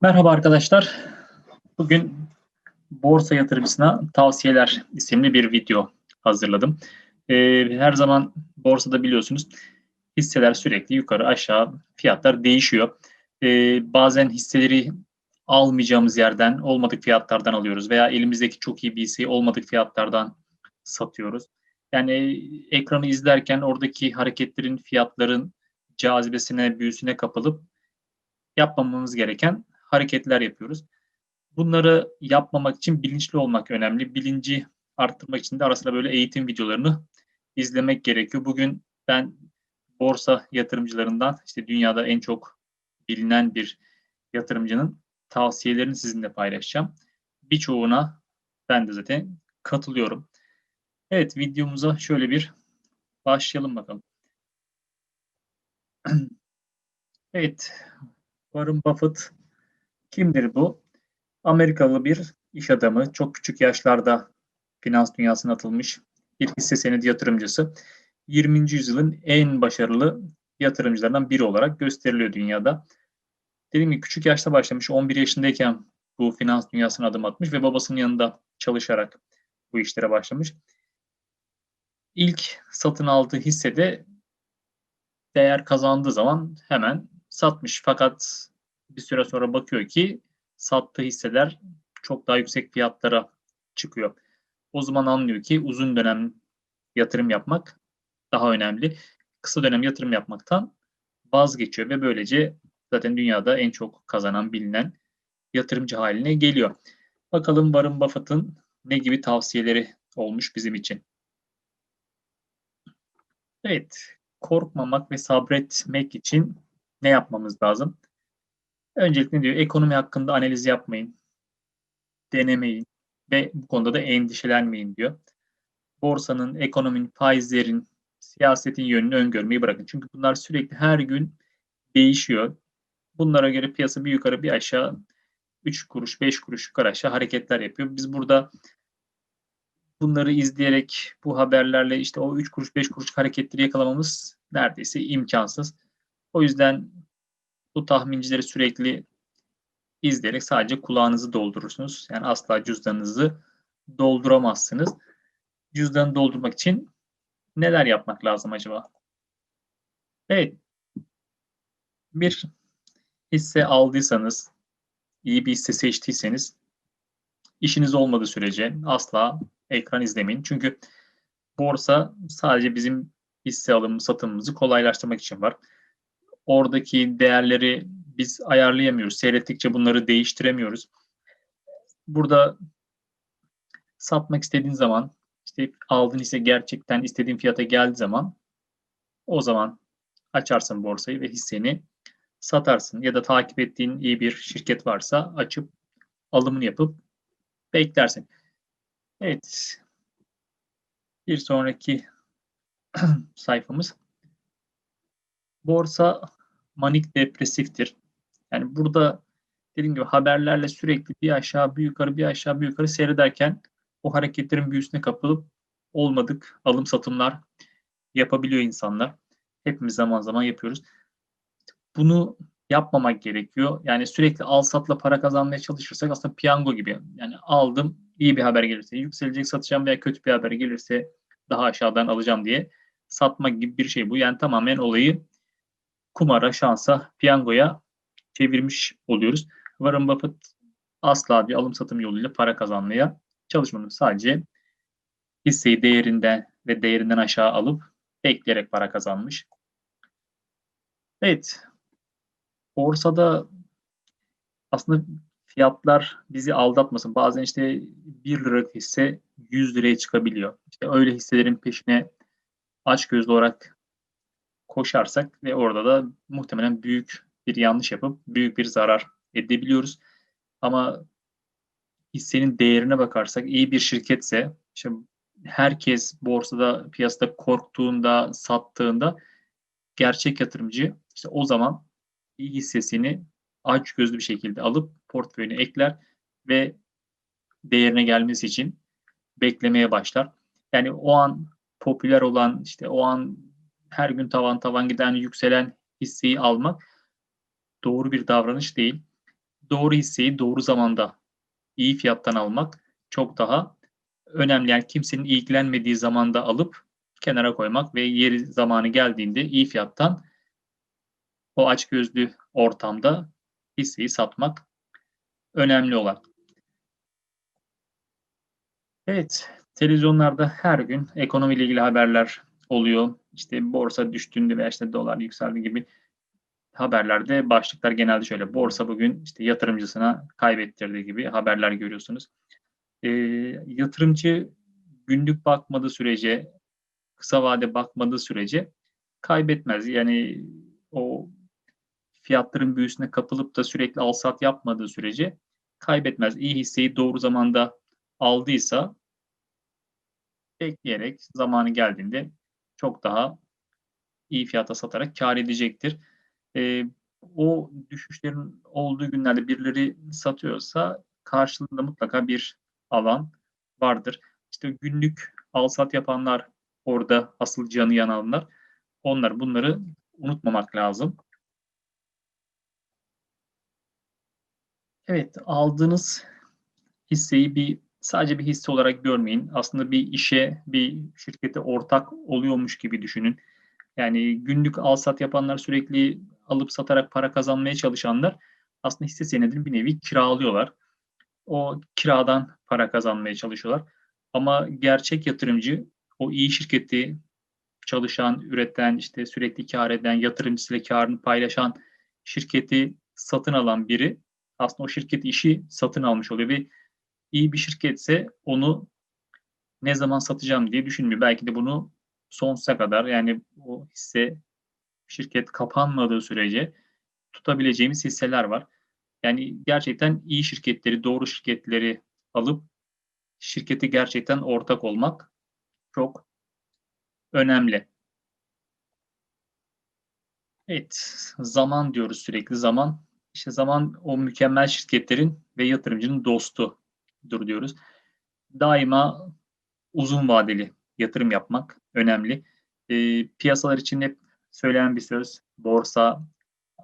Merhaba arkadaşlar. Bugün borsa yatırımcısına tavsiyeler isimli bir video hazırladım. Ee, her zaman borsada biliyorsunuz hisseler sürekli yukarı aşağı fiyatlar değişiyor. Ee, bazen hisseleri almayacağımız yerden olmadık fiyatlardan alıyoruz veya elimizdeki çok iyi bir hisseyi olmadık fiyatlardan satıyoruz. Yani ekranı izlerken oradaki hareketlerin, fiyatların cazibesine, büyüsüne kapılıp yapmamamız gereken hareketler yapıyoruz. Bunları yapmamak için bilinçli olmak önemli. Bilinci arttırmak için de ara sıra böyle eğitim videolarını izlemek gerekiyor. Bugün ben borsa yatırımcılarından işte dünyada en çok bilinen bir yatırımcının tavsiyelerini sizinle paylaşacağım. Birçoğuna ben de zaten katılıyorum. Evet videomuza şöyle bir başlayalım bakalım. Evet, Warren Buffett kimdir bu? Amerikalı bir iş adamı, çok küçük yaşlarda finans dünyasına atılmış bir hisse senedi yatırımcısı. 20. yüzyılın en başarılı yatırımcılarından biri olarak gösteriliyor dünyada. Dediğim gibi küçük yaşta başlamış, 11 yaşındayken bu finans dünyasına adım atmış ve babasının yanında çalışarak bu işlere başlamış. İlk satın aldığı hissede değer kazandığı zaman hemen satmış. Fakat bir süre sonra bakıyor ki sattığı hisseler çok daha yüksek fiyatlara çıkıyor. O zaman anlıyor ki uzun dönem yatırım yapmak daha önemli. Kısa dönem yatırım yapmaktan vazgeçiyor ve böylece zaten dünyada en çok kazanan bilinen yatırımcı haline geliyor. Bakalım Warren Buffett'ın ne gibi tavsiyeleri olmuş bizim için. Evet, korkmamak ve sabretmek için ne yapmamız lazım? Öncelikle diyor ekonomi hakkında analiz yapmayın, denemeyin ve bu konuda da endişelenmeyin diyor. Borsanın, ekonominin, faizlerin, siyasetin yönünü öngörmeyi bırakın. Çünkü bunlar sürekli her gün değişiyor. Bunlara göre piyasa bir yukarı bir aşağı 3 kuruş, 5 kuruş yukarı aşağı hareketler yapıyor. Biz burada bunları izleyerek bu haberlerle işte o 3 kuruş 5 kuruş hareketleri yakalamamız neredeyse imkansız. O yüzden bu tahmincileri sürekli izleyerek sadece kulağınızı doldurursunuz. Yani asla cüzdanınızı dolduramazsınız. Cüzdanı doldurmak için neler yapmak lazım acaba? Evet. Bir hisse aldıysanız, iyi bir hisse seçtiyseniz işiniz olmadığı sürece asla ekran izlemeyin. Çünkü borsa sadece bizim hisse alım satımımızı kolaylaştırmak için var. Oradaki değerleri biz ayarlayamıyoruz. Seyrettikçe bunları değiştiremiyoruz. Burada satmak istediğin zaman işte aldığın hisse gerçekten istediğin fiyata geldiği zaman o zaman açarsın borsayı ve hisseni satarsın. Ya da takip ettiğin iyi bir şirket varsa açıp alımını yapıp beklersin. Evet. Bir sonraki sayfamız. Borsa manik depresiftir. Yani burada dediğim gibi haberlerle sürekli bir aşağı bir yukarı bir aşağı bir yukarı seyrederken o hareketlerin büyüsüne kapılıp olmadık alım satımlar yapabiliyor insanlar. Hepimiz zaman zaman yapıyoruz. Bunu yapmamak gerekiyor. Yani sürekli al satla para kazanmaya çalışırsak aslında piyango gibi. Yani aldım iyi bir haber gelirse yükselecek satacağım veya kötü bir haber gelirse daha aşağıdan alacağım diye satmak gibi bir şey bu. Yani tamamen olayı kumara, şansa, piyangoya çevirmiş oluyoruz. Warren Buffett asla bir alım satım yoluyla para kazanmaya çalışmadı. Sadece hisseyi değerinden ve değerinden aşağı alıp bekleyerek para kazanmış. Evet. Borsada aslında fiyatlar bizi aldatmasın. Bazen işte 1 liralık hisse 100 liraya çıkabiliyor. İşte öyle hisselerin peşine aç gözlü olarak koşarsak ve orada da muhtemelen büyük bir yanlış yapıp büyük bir zarar edebiliyoruz. Ama hissenin değerine bakarsak iyi bir şirketse işte herkes borsada piyasada korktuğunda sattığında gerçek yatırımcı işte o zaman iyi hissesini aç gözlü bir şekilde alıp portföyüne ekler ve değerine gelmesi için beklemeye başlar. Yani o an popüler olan işte o an her gün tavan tavan giden yükselen hisseyi almak doğru bir davranış değil. doğru hisseyi doğru zamanda iyi fiyattan almak çok daha önemli. Yani kimsenin ilgilenmediği zamanda alıp kenara koymak ve yeri zamanı geldiğinde iyi fiyattan o açgözlü ortamda hisseyi satmak önemli olan. Evet, televizyonlarda her gün ekonomiyle ilgili haberler oluyor. İşte borsa düştüğünde veya işte dolar yükseldi gibi haberlerde başlıklar genelde şöyle. Borsa bugün işte yatırımcısına kaybettirdiği gibi haberler görüyorsunuz. E, yatırımcı günlük bakmadığı sürece, kısa vade bakmadığı sürece kaybetmez. Yani o fiyatların büyüsüne kapılıp da sürekli al sat yapmadığı sürece kaybetmez. İyi hisseyi doğru zamanda aldıysa bekleyerek zamanı geldiğinde çok daha iyi fiyata satarak kar edecektir. E, o düşüşlerin olduğu günlerde birileri satıyorsa karşılığında mutlaka bir alan vardır. İşte günlük al sat yapanlar orada asıl canı yananlar. Onlar bunları unutmamak lazım. Evet, aldığınız hisseyi bir sadece bir hisse olarak görmeyin. Aslında bir işe, bir şirkete ortak oluyormuş gibi düşünün. Yani günlük al sat yapanlar sürekli alıp satarak para kazanmaya çalışanlar aslında hisse senedini bir nevi kiralıyorlar. O kiradan para kazanmaya çalışıyorlar. Ama gerçek yatırımcı o iyi şirketi çalışan, üreten, işte sürekli kar eden, yatırımcısıyla karını paylaşan şirketi satın alan biri aslında o şirket işi satın almış oluyor ve iyi bir şirketse onu ne zaman satacağım diye düşünmüyor. Belki de bunu sonsuza kadar yani o hisse şirket kapanmadığı sürece tutabileceğimiz hisseler var. Yani gerçekten iyi şirketleri, doğru şirketleri alıp şirketi gerçekten ortak olmak çok önemli. Evet, zaman diyoruz sürekli. Zaman, işte zaman o mükemmel şirketlerin ve yatırımcının dostudur diyoruz. Daima uzun vadeli yatırım yapmak önemli. E, piyasalar için hep söylenen bir söz. Borsa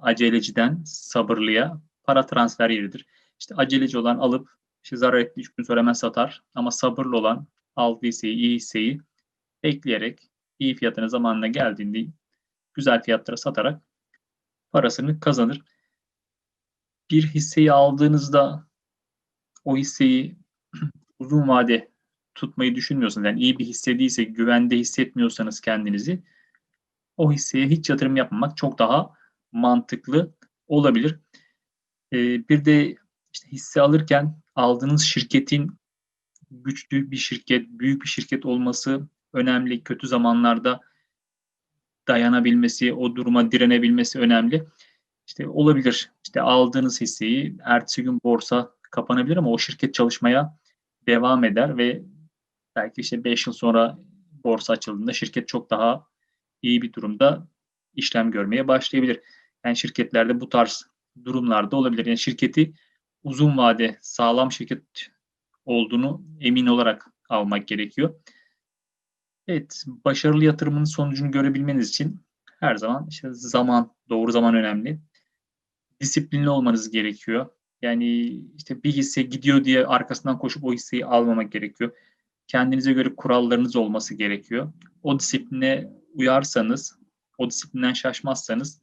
aceleciden sabırlıya para transfer yeridir. İşte aceleci olan alıp işte zarar etti 3 gün sonra hemen satar. Ama sabırlı olan aldığı hisseyi, iyi hisseyi bekleyerek iyi fiyatına zamanına geldiğinde güzel fiyatlara satarak parasını kazanır. Bir hisseyi aldığınızda o hisseyi uzun vade tutmayı düşünmüyorsanız, yani iyi bir hisse değilse, güvende hissetmiyorsanız kendinizi, o hisseye hiç yatırım yapmamak çok daha mantıklı olabilir. Ee, bir de işte hisse alırken aldığınız şirketin güçlü bir şirket, büyük bir şirket olması önemli. Kötü zamanlarda dayanabilmesi, o duruma direnebilmesi önemli. İşte olabilir. İşte aldığınız hisseyi ertesi gün borsa kapanabilir ama o şirket çalışmaya devam eder ve belki işte 5 yıl sonra borsa açıldığında şirket çok daha iyi bir durumda işlem görmeye başlayabilir. Yani şirketlerde bu tarz durumlarda olabilir. Yani şirketi uzun vade sağlam şirket olduğunu emin olarak almak gerekiyor. Evet, başarılı yatırımın sonucunu görebilmeniz için her zaman işte zaman, doğru zaman önemli. Disiplinli olmanız gerekiyor. Yani işte bir hisse gidiyor diye arkasından koşup o hisseyi almamak gerekiyor. Kendinize göre kurallarınız olması gerekiyor. O disipline uyarsanız, o disiplinden şaşmazsanız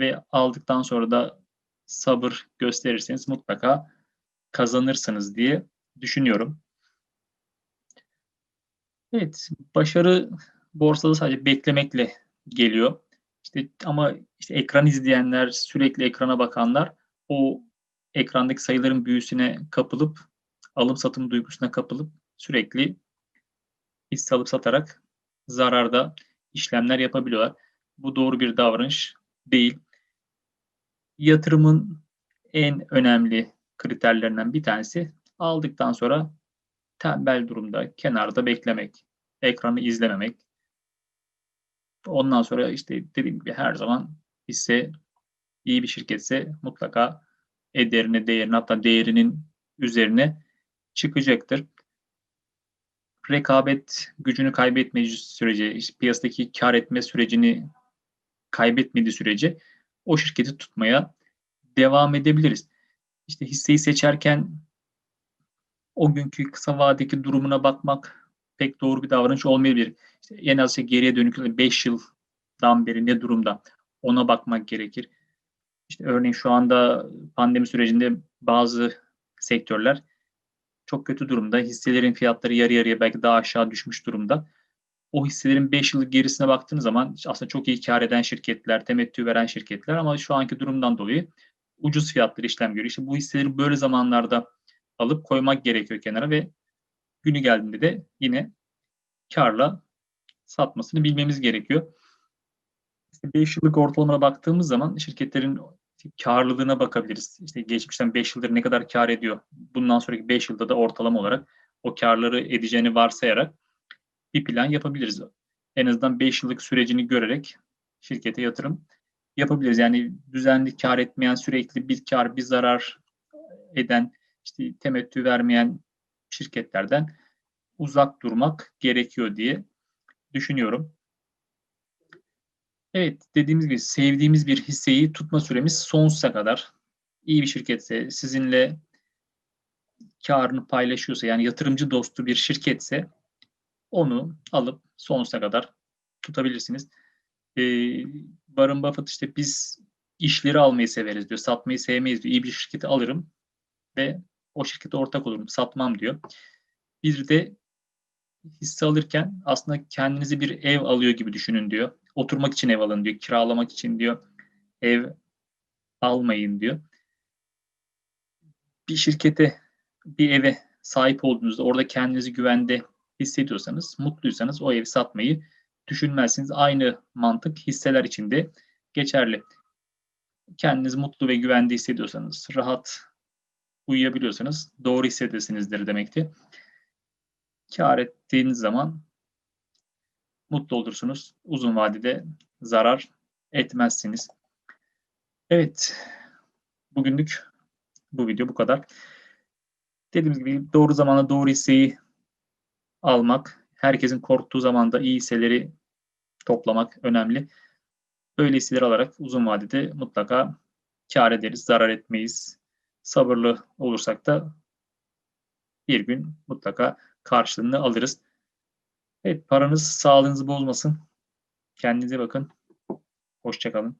ve aldıktan sonra da sabır gösterirseniz mutlaka kazanırsınız diye düşünüyorum. Evet, başarı borsada sadece beklemekle geliyor. İşte ama işte ekran izleyenler, sürekli ekrana bakanlar o ekrandaki sayıların büyüsüne kapılıp alım satım duygusuna kapılıp sürekli hisse alıp satarak zararda işlemler yapabiliyorlar. Bu doğru bir davranış değil. Yatırımın en önemli kriterlerinden bir tanesi aldıktan sonra tembel durumda kenarda beklemek, ekranı izlememek. Ondan sonra işte dediğim gibi her zaman hisse iyi bir şirketse mutlaka ederine, değerini hatta değerinin üzerine çıkacaktır. Rekabet gücünü kaybetmediği sürece, işte piyasadaki kar etme sürecini kaybetmediği sürece o şirketi tutmaya devam edebiliriz. işte hisseyi seçerken o günkü kısa vadedeki durumuna bakmak pek doğru bir davranış olmayabilir. İşte en az işte geriye dönük 5 yıldan beri ne durumda ona bakmak gerekir. İşte örneğin şu anda pandemi sürecinde bazı sektörler çok kötü durumda. Hisselerin fiyatları yarı yarıya belki daha aşağı düşmüş durumda. O hisselerin 5 yıllık gerisine baktığınız zaman aslında çok iyi kar eden şirketler, temettü veren şirketler ama şu anki durumdan dolayı ucuz fiyatları işlem görüyor. İşte bu hisseleri böyle zamanlarda alıp koymak gerekiyor kenara ve günü geldiğinde de yine karla satmasını bilmemiz gerekiyor. 5 yıllık ortalamana baktığımız zaman şirketlerin karlılığına bakabiliriz. İşte geçmişten 5 yıldır ne kadar kar ediyor. Bundan sonraki 5 yılda da ortalama olarak o karları edeceğini varsayarak bir plan yapabiliriz. En azından 5 yıllık sürecini görerek şirkete yatırım yapabiliriz. Yani düzenli kar etmeyen, sürekli bir kar, bir zarar eden, işte temettü vermeyen şirketlerden uzak durmak gerekiyor diye düşünüyorum. Evet, dediğimiz gibi sevdiğimiz bir hisseyi tutma süremiz sonsuza kadar. İyi bir şirketse, sizinle karını paylaşıyorsa, yani yatırımcı dostu bir şirketse onu alıp sonsuza kadar tutabilirsiniz. Ee, Warren Buffett işte biz işleri almayı severiz diyor, satmayı sevmeyiz diyor. İyi bir şirketi alırım ve o şirkete ortak olurum, satmam diyor. Bir de hisse alırken aslında kendinizi bir ev alıyor gibi düşünün diyor. Oturmak için ev alın diyor. Kiralamak için diyor. Ev almayın diyor. Bir şirkete, bir eve sahip olduğunuzda orada kendinizi güvende hissediyorsanız, mutluysanız o evi satmayı düşünmezsiniz. Aynı mantık hisseler için de geçerli. Kendinizi mutlu ve güvende hissediyorsanız, rahat uyuyabiliyorsanız doğru hissedesinizdir demekti. Kar ettiğiniz zaman mutlu olursunuz. Uzun vadede zarar etmezsiniz. Evet, bugünlük bu video bu kadar. Dediğimiz gibi doğru zamanda doğru hisseyi almak, herkesin korktuğu zamanda iyi hisseleri toplamak önemli. Böyle hisseleri alarak uzun vadede mutlaka kar ederiz, zarar etmeyiz. Sabırlı olursak da bir gün mutlaka karşılığını alırız. Evet paranız sağlığınızı bozmasın. Kendinize bakın. Hoşçakalın.